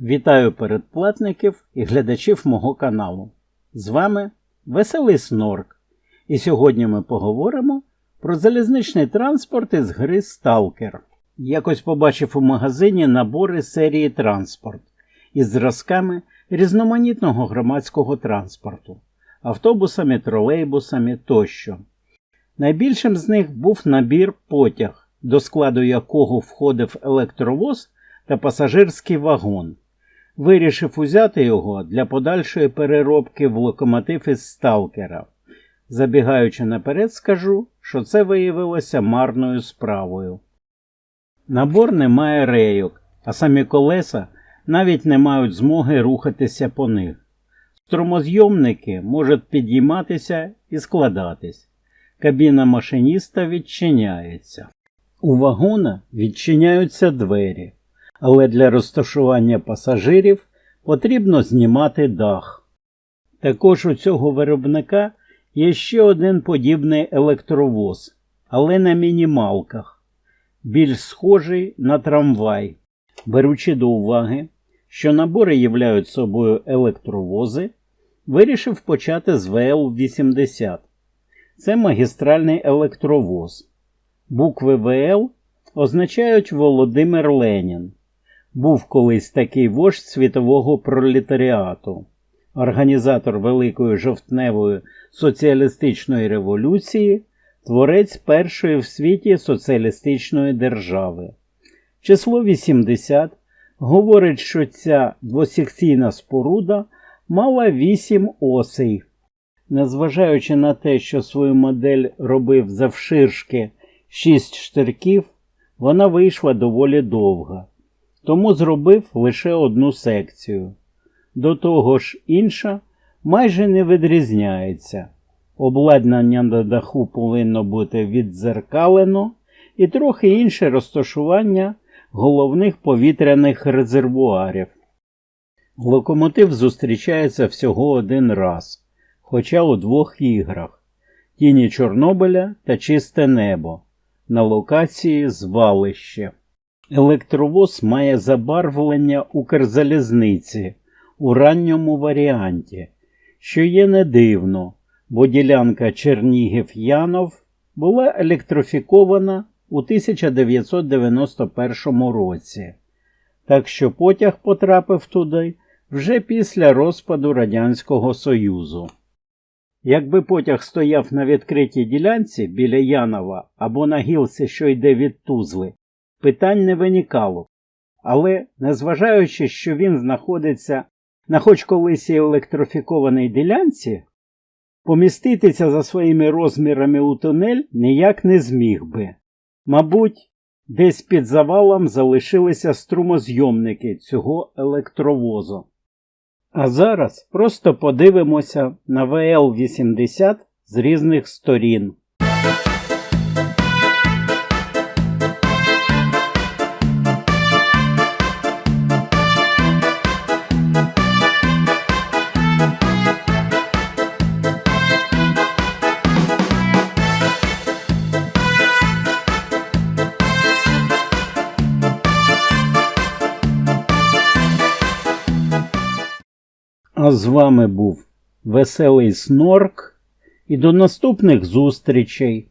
Вітаю передплатників і глядачів мого каналу. З вами Веселий Снорк. І сьогодні ми поговоримо про залізничний транспорт із гри Сталкер. Якось побачив у магазині набори серії транспорт із зразками різноманітного громадського транспорту, автобусами, тролейбусами тощо. Найбільшим з них був набір потяг, до складу якого входив електровоз та пасажирський вагон. Вирішив узяти його для подальшої переробки в локомотив із сталкера. Забігаючи наперед, скажу, що це виявилося марною справою. Набор не має рейок, а самі колеса навіть не мають змоги рухатися по них. Струмозйомники можуть підійматися і складатись. Кабіна машиніста відчиняється. У вагона відчиняються двері, але для розташування пасажирів потрібно знімати дах. Також у цього виробника є ще один подібний електровоз, але на мінімалках, більш схожий на трамвай. Беручи до уваги, що набори являють собою електровози, вирішив почати з ВЛ-80. Це магістральний електровоз. Букви ВЛ означають Володимир Ленін. Був колись такий вождь світового пролетаріату, організатор Великої жовтневої соціалістичної революції, творець першої в світі соціалістичної держави. Число 80 говорить, що ця двосекційна споруда мала 8 осей. Незважаючи на те, що свою модель робив завширшки 6 штирків, вона вийшла доволі довга, тому зробив лише одну секцію. До того ж, інша майже не відрізняється. Обладнання на даху повинно бути віддзеркалено і трохи інше розташування головних повітряних резервуарів. Локомотив зустрічається всього один раз, хоча у двох іграх Тіні Чорнобиля та Чисте небо на локації звалище. Електровоз має забарвлення Укрзалізниці у ранньому варіанті, що є не дивно, бо ділянка Чернігів-Янов була електрифікована у 1991 році, так що потяг потрапив туди вже після розпаду Радянського Союзу. Якби потяг стояв на відкритій ділянці біля Янова або на гілці, що йде від Тузли, питань не виникало. Але, незважаючи, що він знаходиться на хоч колись і електрифікованій ділянці, поміститися за своїми розмірами у тунель ніяк не зміг би. Мабуть, десь під завалом залишилися струмозйомники цього електровозу. А зараз просто подивимося на ВЛ-80 з різних сторін. А з вами був Веселий Снорк і до наступних зустрічей.